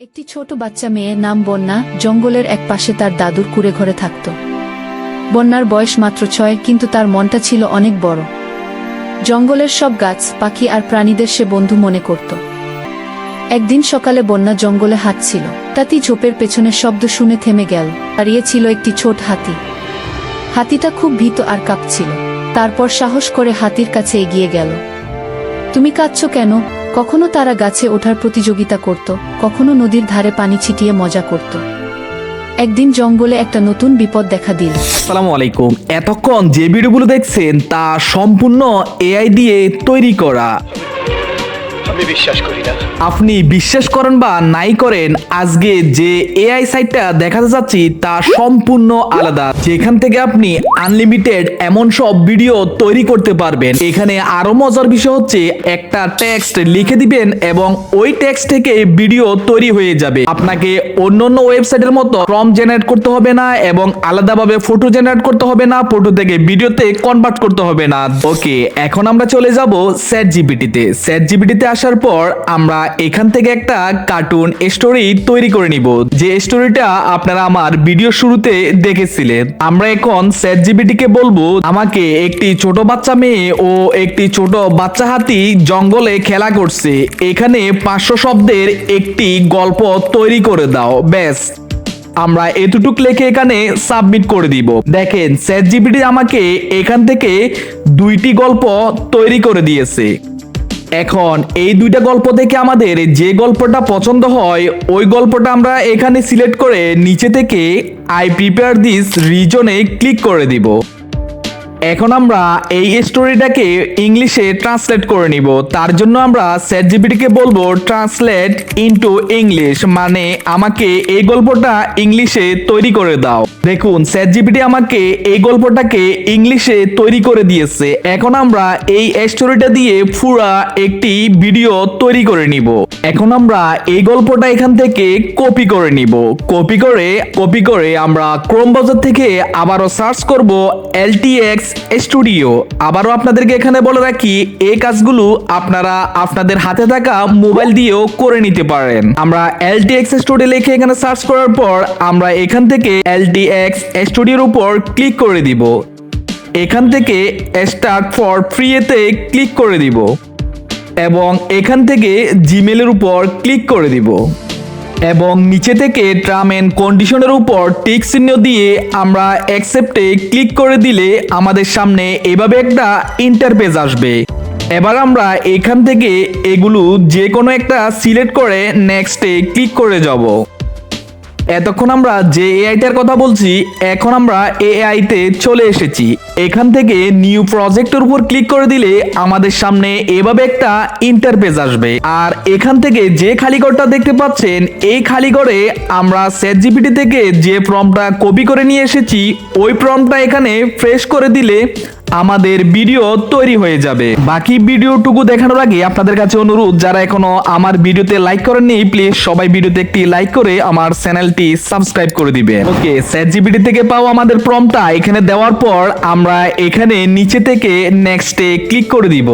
একটি ছোট বাচ্চা মেয়ে নাম বন্যা জঙ্গলের এক পাশে তার দাদুর কুড়ে ঘরে থাকত। বন্যার বয়স মাত্র ছয়, কিন্তু তার মনটা ছিল অনেক বড়। জঙ্গলের সব গাছ, পাখি আর প্রাণীদের সে বন্ধু মনে করত। একদিন সকালে বন্যা জঙ্গলে হাঁটছিল। তাতি ঝোপের পেছনে শব্দ শুনে থেমে গেল। ছিল একটি ছোট হাতি। হাতিটা খুব ভীত আর কাঁপছিল। তারপর সাহস করে হাতির কাছে এগিয়ে গেল। তুমি কাঁদছ কেন? কখনো তারা গাছে ওঠার প্রতিযোগিতা করত, কখনো নদীর ধারে পানি ছিটিয়ে মজা করত। একদিন জঙ্গলে একটা নতুন বিপদ দেখা দিল। আসসালামু আলাইকুম। এতক্ষণ যে ভিডিওগুলো দেখছেন তা সম্পূর্ণ এআই দিয়ে তৈরি করা। আমি বিশ্বাস করি না। আপনি বিশ্বাস করেন বা নাই করেন, আজকে যে এআই সাইটটা দেখাতে যাচ্ছি, তা সম্পূর্ণ আলাদা। যেখান থেকে আপনি আনলিমিটেড এমন সব ভিডিও তৈরি করতে পারবেন। এখানে আরও মজার বিষয় হচ্ছে, একটা টেক্সট লিখে দিবেন এবং ওই টেক্সট থেকে ভিডিও তৈরি হয়ে যাবে। আপনাকে অন্য অন্য ওয়েবসাইটের মতো ফর্ম জেনারেট করতে হবে না এবং আলাদাভাবে ফটো জেনারেট করতে হবে না ফটো থেকে ভিডিওতে কনভার্ট করতে হবে না। ওকে এখন আমরা চলে যাব স্যাট জিপিটিতে স্যাট জিপিটিতে আসার পর আমরা এখান থেকে একটা কার্টুন স্টোরি তৈরি করে নিব। যে স্টোরিটা আপনারা আমার ভিডিও শুরুতে দেখেছিলেন। আমরা এখন স্যাট জিপিটিকে বলব, আমাকে একটি ছোট বাচ্চা মেয়ে ও একটি ছোট বাচ্চা হাতি জঙ্গলে খেলা করছে। এখানে পাঁচশো শব্দের একটি গল্প তৈরি করে দাও, ব্যাস। আমরা এতটুক লেখে এখানে সাবমিট করে দিব। দেখেন চ্যাট জিবিটি আমাকে এখান থেকে দুইটি গল্প তৈরি করে দিয়েছে। এখন এই দুইটা গল্প থেকে আমাদের যে গল্পটা পছন্দ হয়, ওই গল্পটা আমরা এখানে সিলেক্ট করে নিচে থেকে আই প্রিপেয়ার দিস রিজনে ক্লিক করে দিব। এখন আমরা এই স্টোরিটাকে ইংলিশে ট্রান্সলেট করে নিব। তার জন্য আমরা চ্যাট জিপিটিকে বলব ট্রান্সলেট ইনটু ইংলিশ মানে আমাকে এই গল্পটা ইংলিশে তৈরি করে দাও। দেখুন চ্যাট জিপিটি আমাকে এই গল্পটাকে ইংলিশে তৈরি করে দিয়েছে। এখন আমরা এই স্টোরিটা দিয়ে পুরা একটি ভিডিও তৈরি করে নিব। এখন আমরা এই গল্পটা এখান থেকে কপি করে নিব। কপি করে কপি করে আমরা ক্রোম বাজার থেকে আবারও সার্চ করব এলটিএক্স স্টুডিও। আবারও আপনাদেরকে এখানে বলে রাখি, এই কাজগুলো আপনারা আপনাদের হাতে থাকা মোবাইল দিয়েও করে নিতে পারেন। আমরা এলটিএক্স স্টুডিও লিখে এখানে সার্চ করার পর আমরা এখান থেকে এলটিএক্স স্টুডিওর উপর ক্লিক করে দিব। এখান থেকে স্টার্ট ফর ফ্রি এতে ক্লিক করে দিব। এবং এখান থেকে জিমেলের উপর ক্লিক করে দিব। এবং নিচে থেকে টার্ম এন্ড কন্ডিশনের উপর টিক চিহ্ন দিয়ে আমরা অ্যাকসেপ্টে ক্লিক করে দিলে আমাদের সামনে এভাবে একটা ইন্টারপেজ আসবে। এবার আমরা এখান থেকে এগুলো যে কোনো একটা সিলেক্ট করে নেক্সটে ক্লিক করে যাব। এতক্ষণ আমরা যে এআইটার কথা বলছি, এখন আমরা এআইতে চলে এসেছি। এখান থেকে নিউ প্রজেক্টের উপর ক্লিক করে দিলে আমাদের সামনে এভাবে একটা ইন্টারপেজ আসবে। আর এখান থেকে যে খালি ঘরটা দেখতে পাচ্ছেন, এই খালি ঘরে আমরা সেট জিপিটি থেকে যে ফর্মটা কপি করে নিয়ে এসেছি, ওই ফর্মটা এখানে ফ্রেশ করে দিলে আমাদের ভিডিও তৈরি হয়ে যাবে। বাকি ভিডিওটুকু দেখানোর আগে আপনাদের কাছে অনুরোধ, যারা এখনও আমার ভিডিওতে লাইক করেননি প্লিজ সবাই ভিডিওতে একটি লাইক করে আমার চ্যানেলটি সাবস্ক্রাইব করে দিবেন। ওকে স্যাট জিপিটি থেকে পাওয়া আমাদের প্রমটা এখানে দেওয়ার পর আমরা এখানে নিচে থেকে নেক্সটে ক্লিক করে দিব।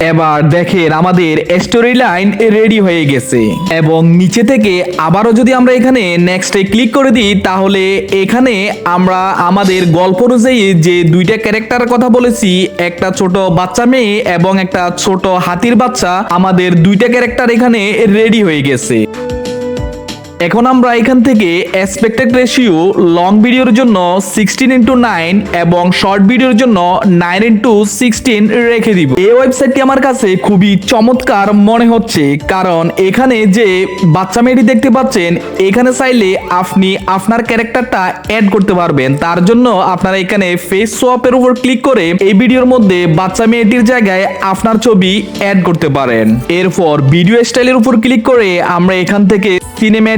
এবার দেখেন আমাদের স্টোরি লাইন রেডি হয়ে গেছে। এবং নিচে থেকে আবারও যদি আমরা এখানে নেক্সটে ক্লিক করে দিই, তাহলে এখানে আমরা আমাদের গল্প অনুযায়ী যে দুইটা ক্যারেক্টার কথা বলেছি, একটা ছোট বাচ্চা মেয়ে এবং একটা ছোট হাতির বাচ্চা, আমাদের দুইটা ক্যারেক্টার এখানে রেডি হয়ে গেছে। এখন আমরা এখান থেকে এক্সপেক্টেড রেশিও লং ভিডিওর জন্য সিক্সটিন ইন্টু নাইন এবং শর্ট ভিডিওর জন্য নাইন ইন্টু সিক্সটিন রেখে দিব। এই ওয়েবসাইটটি আমার কাছে খুবই চমৎকার মনে হচ্ছে, কারণ এখানে যে বাচ্চা মেয়েটি দেখতে পাচ্ছেন, এখানে চাইলে আপনি আপনার ক্যারেক্টারটা অ্যাড করতে পারবেন। তার জন্য আপনারা এখানে ফেস সোয়াপের উপর ক্লিক করে এই ভিডিওর মধ্যে বাচ্চা মেয়েটির জায়গায় আপনার ছবি অ্যাড করতে পারেন। এরপর ভিডিও স্টাইলের উপর ক্লিক করে আমরা এখান থেকে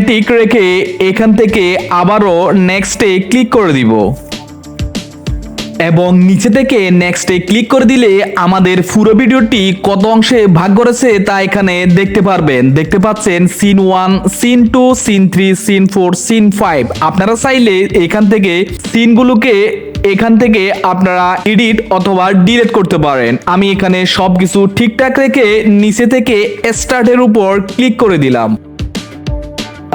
সিনেম্যাটিক রেখে এখান থেকে আবারও নেক্সটে ক্লিক করে দিব। এবং নিচে থেকে নেক্সটে ক্লিক করে দিলে আমাদের পুরো ভিডিওটি কত অংশে ভাগ করেছে তা এখানে দেখতে পারবেন। দেখতে পাচ্ছেন scene one scene two scene three scene four scene five আপনারা চাইলে এখান থেকে সিনগুলোকে এখান থেকে আপনারা এডিট অথবা ডিলিট করতে পারেন। আমি এখানে সবকিছু ঠিকঠাক রেখে নিচে থেকে স্টার্টের উপর ক্লিক করে দিলাম।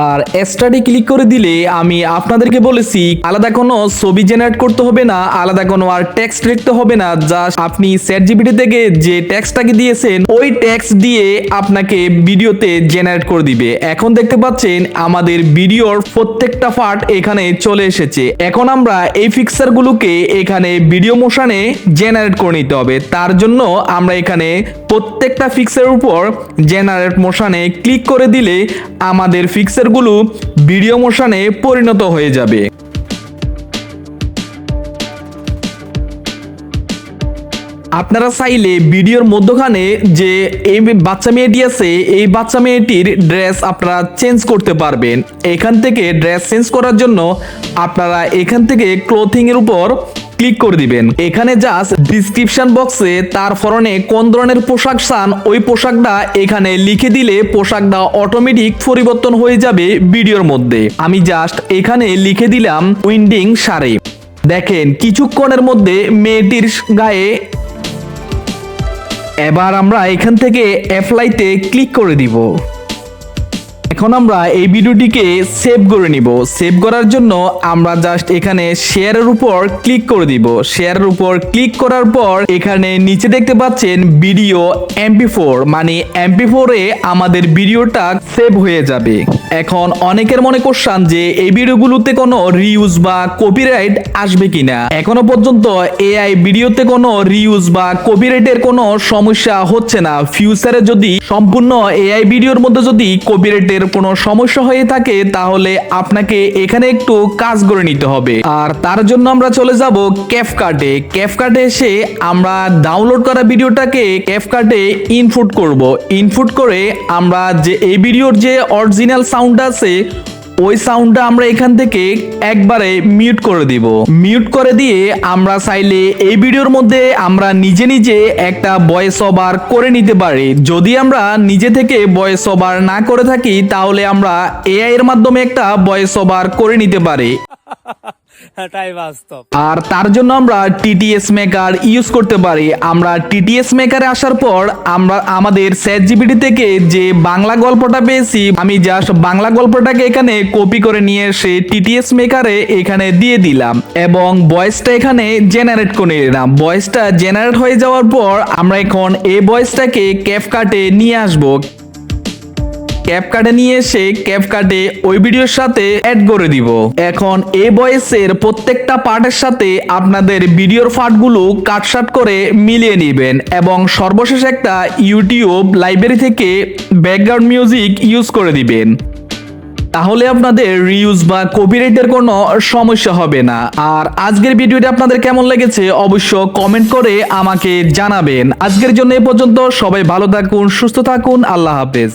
আর স্টাডি ক্লিক করে দিলে আমি আপনাদেরকে বলেছি, আলাদা কোনো ছবি জেনারেট করতে হবে না, আলাদা কোনো আর টেক্সট লিখতে হবে না জাস্ট আপনি চ্যাট জিপিটি থেকে যে টেক্সটটাকে দিয়েছেন, ওই টেক্সট দিয়ে আপনাকে ভিডিওতে জেনারেট করে দিবে। এখন দেখতে পাচ্ছেন, আমাদের ভিডিওর প্রত্যেকটা পার্ট এখানে চলে এসেছে। এখন আমরা এই ফিক্সার গুলোকে এখানে ভিডিও মোশনে জেনারেট করে নিতে হবে। তার জন্য আমরা এখানে প্রত্যেকটা ফিক্সের উপর জেনারেট মোশানে ক্লিক করে দিলে আমাদের ফিক্সারগুলো ভিডিও মোশানে পরিণত হয়ে যাবে। আপনারা চাইলে ভিডিওর মধ্যখানে যে এই বাচ্চা মেয়েটি আছে, এই বাচ্চা মেয়েটির ড্রেস আপনারা চেঞ্জ করতে পারবেন। এখান থেকে ড্রেস চেঞ্জ করার জন্য আপনারা এখান থেকে ক্লোথিংয়ের উপর ক্লিক করে দিবেন। এখানে জাস্ট ডিসক্রিপশন বক্সে তার ফরনে কোন ধরনের পোশাক চান, ওই পোশাকটা এখানে লিখে দিলে পোশাকটা অটোমেটিক পরিবর্তন হয়ে যাবে ভিডিওর মধ্যে। আমি জাস্ট এখানে লিখে দিলাম উইন্ডিং শাড়ি। দেখেন, কিছুক্ষণের মধ্যে মেয়েটির গায়ে এবার আমরা এখান থেকে অ্যাপ্লাইতে ক্লিক করে দিব। এখন আমরা এই ভিডিওটিকে সেভ করে নিব। সেভ করার জন্য আমরা জাস্ট এখানে শেয়ারের উপর ক্লিক করে দিব। শেয়ারের উপর ক্লিক করার পর এখানে নিচে দেখতে পাচ্ছেন ভিডিও এমপি ফোর মানে এমপি ফোরে আমাদের ভিডিওটা সেভ হয়ে যাবে। এখন অনেকের মনে কোশ্চান যে এই ভিডিওগুলোতে কোনো রিউজ বা কপিরাইট আসবে কিনা। এখনও পর্যন্ত এআই ভিডিওতে কোনো রিউজ বা কপিরাইটের কোনো সমস্যা হচ্ছে না। ফিউচারে যদি সম্পূর্ণ এআই ভিডিওর মধ্যে যদি কপিরাইটের কোনো সমস্যা হয়ে থাকে, তাহলে আপনাকে এখানে একটু কাজ করে নিতে হবে। আর তার জন্য আমরা চলে যাব ক্যাফকার্টে ক্যাফকার্টে এসে আমরা ডাউনলোড করা ভিডিওটাকে ক্যাফকার্টে ইনপুট করব। ইনপুট করে আমরা যে এই ভিডিওর যে অরিজিনাল সাউন্ড আছে, ওই সাউন্ডটা আমরা এখান থেকে একবারে মিউট করে দিব। মিউট করে দিয়ে আমরা চাইলে এই ভিডিওর মধ্যে আমরা নিজে নিজে একটা ভয়েস ওভার করে নিতে পারি। যদি আমরা নিজে থেকে ভয়েস ওভার না করে থাকি, তাহলে আমরা এআই এর মাধ্যমে একটা ভয়েস ওভার করে নিতে পারি। বাস্তব। আর তার জন্য আমরা টিটিএস মেকার ইউজ করতে পারি। আমরা টিটিএস মেকারে আসার পর আমরা আমাদের স্যাট জিপিটি থেকে যে বাংলা গল্পটা পেয়েছি, আমি জাস্ট বাংলা গল্পটাকে এখানে কপি করে নিয়ে এসে টিটিএস মেকারে এখানে দিয়ে দিলাম এবং ভয়েসটা এখানে জেনারেট করে নিলাম। ভয়েসটা জেনারেট হয়ে যাওয়ার পর আমরা এখন এই ভয়েসটাকে ক্যাপকাটে নিয়ে আসব। ক্যাপকাটে নিয়ে এসে ক্যাপকাটে ওই ভিডিওর সাথে অ্যাড করে দিব। এখন এই ভয়েসের প্রত্যেকটা পার্টের সাথে আপনাদের ভিডিওর পার্টগুলো কাটসাট করে মিলিয়ে নেবেন এবং সর্বশেষ একটা ইউটিউব লাইব্রেরি থেকে ব্যাকগ্রাউন্ড মিউজিক ইউজ করে দিবেন। তাহলে আপনাদের রিউজ বা কপিরাইটের কোনো সমস্যা হবে না। আর আজকের ভিডিওটি আপনাদের কেমন লেগেছে অবশ্য কমেন্ট করে আমাকে জানাবেন। আজকের জন্য এ পর্যন্ত সবাই ভালো থাকুন, সুস্থ থাকুন, আল্লাহ হাফেজ।